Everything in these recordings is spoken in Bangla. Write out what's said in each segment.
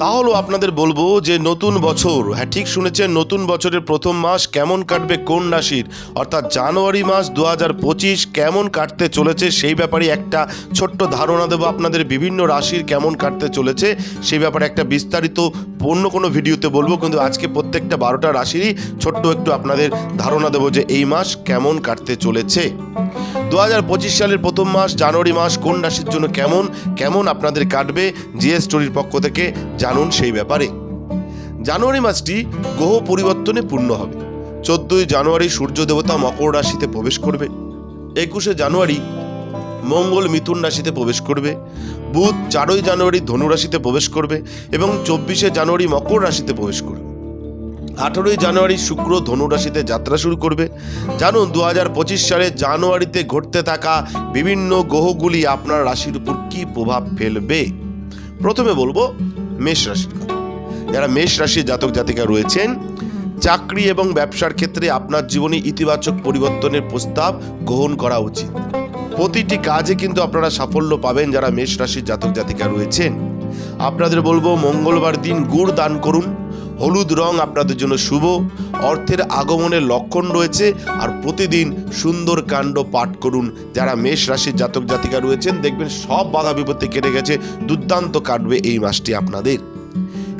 তা হলো আপনাদের বলব যে নতুন বছর হ্যাঁ ঠিক শুনেছেন, নতুন বছরের প্রথম মাস কেমন কাটবে কোন রাশির? অর্থাৎ জানুয়ারি মাস দু পঁচিশ কেমন কাটতে চলেছে সেই ব্যাপারে একটা ছোট্ট ধারণা দেবো। আপনাদের বিভিন্ন রাশির কেমন কাটতে চলেছে সেই ব্যাপারে একটা বিস্তারিত অন্য কোনো ভিডিওতে বলব। কিন্তু আজকে প্রত্যেকটা বারোটা রাশিরই ছোট্ট একটু আপনাদের ধারণা দেবো যে এই মাস কেমন কাটতে চলেছে। দু হাজার পঁচিশ সালের প্রথম মাস, জানুয়ারি মাস, কোন রাশির জন্য কেমন কেমন আপনাদের কাটবে, জিএস স্টোরির পক্ষ থেকে জানুন সেই ব্যাপারে। জানুয়ারি মাসটি গ্রহ পরিবর্তনে পূর্ণ হবে। চোদ্দই জানুয়ারি সূর্য দেবতা মকর রাশিতে প্রবেশ করবে। একুশে জানুয়ারি মঙ্গল মিথুন রাশিতে প্রবেশ করবে। বুধ চারই জানুয়ারি ধনু রাশিতে প্রবেশ করবে এবং চব্বিশে জানুয়ারি মকর রাশিতে প্রবেশ করবে। আঠেরোই জানুয়ারি শুক্র ধনু রাশিতে যাত্রা শুরু করবে। জানুন দু হাজার পঁচিশ সালে জানুয়ারিতে ঘটতে থাকা বিভিন্ন গ্রহগুলি আপনার রাশির উপর কী প্রভাব ফেলবে? প্রথমে বলব, মেষ রাশির কথা। যারা মেষ রাশির জাতক জাতিকা রয়েছেন, চাকরি এবং ব্যবসার ক্ষেত্রে আপনার জীবনে ইতিবাচক পরিবর্তনের প্রস্তাব গ্রহণ করা উচিত। প্রতিটি কাজে কিন্তু আপনারা সাফল্য পাবেন যারা মেষ রাশির জাতক জাতিকা রয়েছেন। আপনাদের বলব, মঙ্গলবার দিন গুড় দান করুন। হলুদ রং আপনাদের জন্য শুভ। অর্থের আগমনের লক্ষণ রয়েছে আর প্রতিদিন সুন্দর কাণ্ড পাঠ করুন। যারা মেষ রাশির জাতক জাতিকা রয়েছেন, দেখবেন সব বাধা বিপত্তি কেটে গেছে, দুর্দান্ত কাটবে এই মাসটি আপনাদের।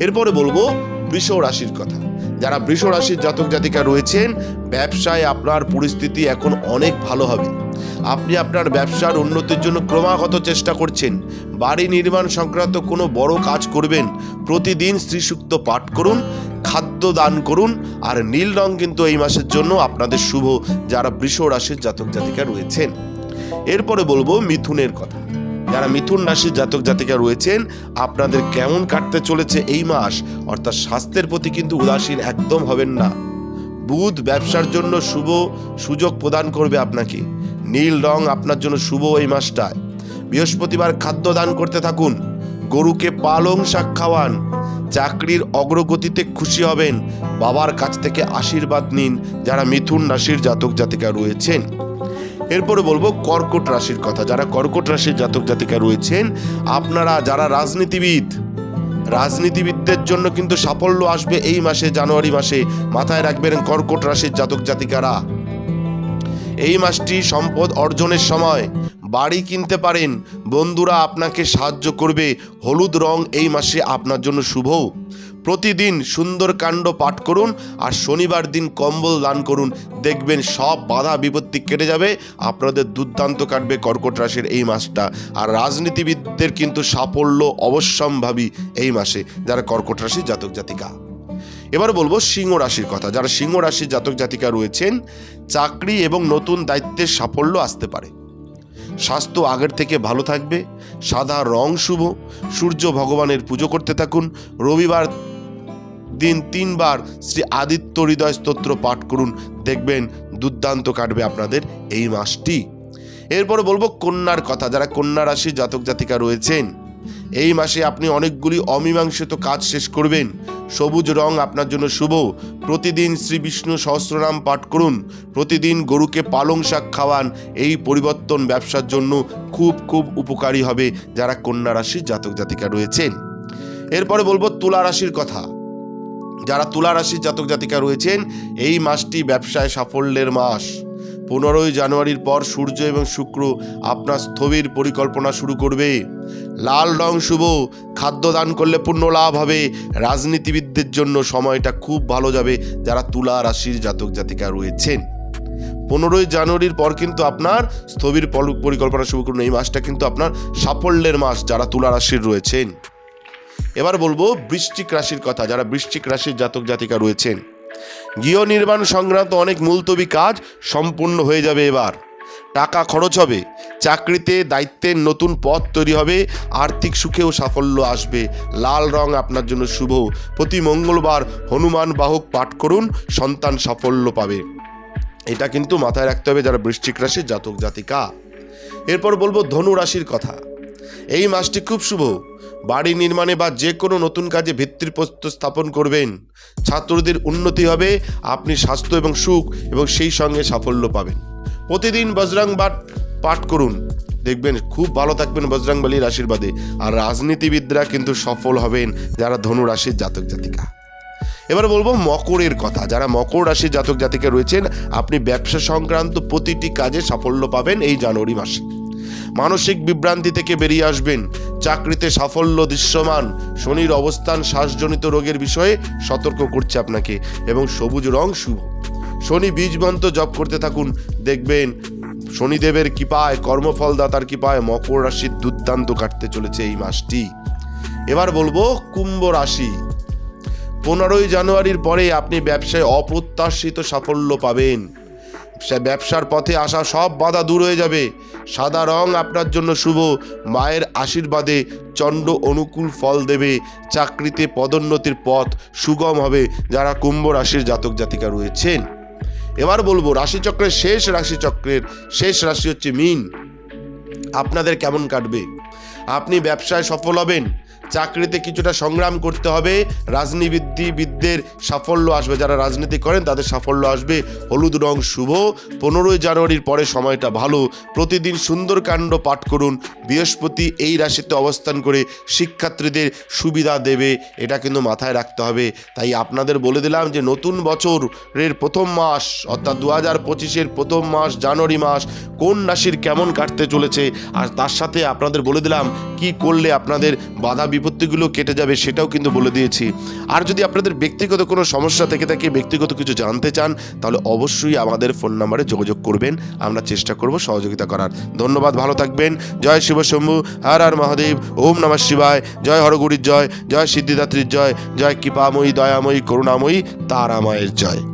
এরপরে বলব বৃষ রাশির কথা। যারা বৃষ রাশির জাতক জাতিকা রয়েছেন, ব্যবসায় আপনার পরিস্থিতি এখন অনেক ভালো হবে। আপনি আপনার ব্যবসার উন্নতির জন্য ক্রমাগত চেষ্টা করছেন। বাড়ি নির্মাণ সংক্রান্ত কোনো বড় কাজ করবেন প্রতিদিন শ্রীসূক্ত পাঠ করুন, খাদ্য দান করুন, আর নীল রং কিন্তু এই মাসের জন্য আপনাদের শুভ যারা বৃষ রাশির জাতক জাতিকা রয়েছেন। এরপরে বলব মিথুনের কথা। যারা মিথুন রাশির জাতক জাতিকা রয়েছেন, আপনাদের কেমন কাটতে চলেছে এই মাস? অর্থাৎ স্বাস্থ্যের প্রতি কিন্তু উদাসীন একদম হবেন না। বুধ ব্যবসার জন্য শুভ সুযোগ প্রদান করবে আপনাকে। নীল রং আপনার জন্য শুভ এই মাসটায়। বৃহস্পতিবার খাদ্য দান করতে থাকুন। গরুকে পালং শাক খাওয়ান। চাকরির অগ্রগতিতে খুশি হবেন। বাবার কাছ থেকে আশীর্বাদ নিন যারা মিথুন রাশির জাতক জাতিকা রয়েছেন। এরপরে বলব কর্কট রাশির কথা। যারা কর্কট রাশির জাতক জাতিকা রয়েছেন, আপনারা যারা রাজনীতিবিদ, রাজনীতিবিদদের জন্য কিন্তু সাফল্য আসবে এই মাসে, জানুয়ারি মাসে। মাথায় রাখবেন কর্কট রাশির জাতক জাতিকারা। এই মাসটি সম্পদ অর্জনের সময়। বাড়ি কিনতে পারেন। বন্ধুরা আপনাকে সাহায্য করবে। হলুদ রং এই মাসে আপনার জন্য শুভ। প্রতিদিন সুন্দর কাণ্ড পাঠ করুন আর শনিবার দিন কম্বল দান করুন। দেখবেন সব বাধা বিপত্তি কেটে যাবে। আপনাদের দুর্দান্ত কাটবে কর্কট রাশির এই মাসটা। আর রাজনীতিবিদদের কিন্তু সাফল্য অবশ্যম্ভাবী এই মাসে, যারা কর্কট রাশির জাতক জাতিকা। এবার বলব সিংহ রাশির কথা। যারা সিংহ রাশির জাতক জাতিকা রয়েছেন, চাকরি এবং নতুন দায়িত্বের সাফল্য আসতে পারে। স্বাস্থ্য আগের থেকে ভালো থাকবে, সাদা রং শুভ, সূর্য ভগবানের পুজো করতে থাকুন, রবিবার দিন তিনবার শ্রী আদিত্য হৃদয় স্তোত্র পাঠ করুন, দেখবেন দুর্দান্ত কাটবে আপনাদের এই মাসটি। এরপরে বলব কন্যার কথা, যারা কন্যা রাশি জাতক জাতিকা রয়েছেন, এই মাসে আপনি অনেকগুলি অমীমাংসিত কাজ শেষ করবেন। সবুজ রং আপনার জন্য শুভ। প্রতিদিন শ্রী বিষ্ণু সহস্রনাম পাঠ করুন। প্রতিদিন গরুকে পালং শাক খাওয়ান। এই পরিবর্তন ব্যবসার জন্য খুব খুব উপকারী হবে যারা কন্যা রাশির জাতক জাতিকা রয়েছেন। এরপরে বলব তুলা রাশির কথা। যারা তুলা রাশির জাতক জাতিকা রয়েছেন, এই মাসটি ব্যবসায় সাফল্যের মাস। পনেরোই জানুয়ারির পর সূর্য এবং শুক্র আপনার স্থবির পরিকল্পনা শুরু করবে। লাল রং শুভ খাদ্য দান করলে পূর্ণ লাভ হবে। রাজনীতিবিদদের জন্য সময়টা খুব ভালো যাবে, যারা তুলা রাশির জাতক জাতিকা রয়েছেন। পনেরোই জানুয়ারির পর কিন্তু আপনার স্থবির পরিকল্পনা শুরু করুন। এই মাসটা কিন্তু আপনার সাফল্যের মাস, যারা তুলা রাশির রয়েছেন। এবার বলব বৃশ্চিক রাশির কথা, যারা বৃশ্চিক রাশির জাতক জাতিকা রয়েছেন। গৃহ নির্মাণ সংক্রান্ত অনেক মুলতবি কাজ সম্পূর্ণ হয়ে যাবে এবার। টাকা খরচ হবে, চাকরিতে দায়িত্বের নতুন পথ তৈরি হবে, আর্থিক সুখেও সাফল্য আসবে। লাল রং আপনার জন্য শুভ। প্রতি মঙ্গলবার হনুমান বাহক পাঠ করুন, সন্তান সাফল্য পাবে। এটা কিন্তু মাথায় রাখতে হবে যারা বৃশ্চিক রাশির জাতক জাতিকা। এরপর বলব ধনু রাশির কথা। এই মাসটি খুব শুভ। বাড়ি নির্মাণে বা যে কোনো নতুন কাজে ভিত্তির প্রস্তর স্থাপন করবেন। ছাত্রদের উন্নতি হবে, আপনি স্বাস্থ্য এবং সুখ এবং সেই সঙ্গে সাফল্য পাবেন। প্রতিদিন বজরং বাট পাঠ করুন। দেখবেন খুব ভালো থাকবেন বজরং বলির আশীর্বাদে। আর রাজনীতিবিদরা কিন্তু সফল হবেন যারা ধনু রাশির জাতক জাতিকা। এবার বলব মকরের কথা। যারা মকর রাশির জাতক জাতিকা রয়েছেন, আপনি ব্যবসা সংক্রান্ত প্রতিটি কাজে সাফল্য পাবেন এই জানুয়ারি মাসে। মানসিক বিভ্রান্তি থেকে বেরিয়ে আসবেন। চাকরিতে সাফল্য দৃশ্যমান। শনির অবস্থান শ্বাসজনিত রোগের বিষয়ে সতর্ক করছে আপনাকে এবং সবুজ রং শুভ। শনি বীজবন্ত জপ করতে থাকুন। দেখবেন শনিদেবের কৃপায়, কর্মফলদাতার কৃপায় মকর রাশির দুর্দান্ত কাটতে চলেছে এই মাসটি। এবার বলব কুম্ভ রাশি। পনেরোই জানুয়ারির পরে আপনি ব্যবসায় অপ্রত্যাশিত সাফল্য পাবেন। ব্যবসার পথে আসা সব বাধা দূর হয়ে যাবে। সাদা রং আপনার জন্য শুভ। মায়ের আশীর্বাদে চণ্ড অনুকূল ফল দেবে। চাকরিতে পদোন্নতির পথ সুগম হবে। যারা কুম্ভ রাশির জাতক জাতিকা রয়েছেন। এবার বলব, রাশিচক্রের শেষ রাশিচক্রের শেষ রাশি হচ্ছে মিন। আপনাদের কেমন কাটবে? আপনি ব্যবসায় সফল হবেন। চাকরিতে কিছুটা সংগ্রাম করতে হবে। রাজনীতিবিদদের সাফল্য আসবে। যারা রাজনীতি করেন, তাদের সাফল্য আসবে। হলুদ রং শুভ। পনেরোই জানুয়ারির পরে সময়টা ভালো। প্রতিদিন সুন্দরকাণ্ড পাঠ করুন। বৃহস্পতি এই রাশিতে অবস্থান করে শিক্ষার্থীদের সুবিধা দেবে। এটা কিন্তু মাথায় রাখতে হবে। তাই আপনাদের বলে দিলাম যে, নতুন বছরের প্রথম মাস, অর্থাৎ দু হাজার পঁচিশের প্রথম মাস, জানুয়ারি মাস, কোন রাশির কেমন কাটতে চলেছে? আর তার সাথে আপনাদের বলে দিলাম, কি করলে আপনাদের বাধা বিপত্তিগুলো কেটে যাবে সেটাও কিন্তু বলে দিয়েছি। আর যদি আপনাদের ব্যক্তিগত কোনো সমস্যা থেকে থাকে, ব্যক্তিগত কিছু জানতে চান, তাহলে অবশ্যই আমাদের ফোন নাম্বারে যোগাযোগ করবেন। আমরা চেষ্টা করব সহযোগিতা করার। ধন্যবাদ, ভালো থাকবেন। জয় শিব শম্ভু, হর হর মহাদেব, ওম নমঃ শিবায়। জয় হরগুরির জয় জয় সিদ্ধিদাত্রীর জয় জয় কৃপাময়ী, দয়াময়ী, করুণাময়ী, তারাময়ের জয়।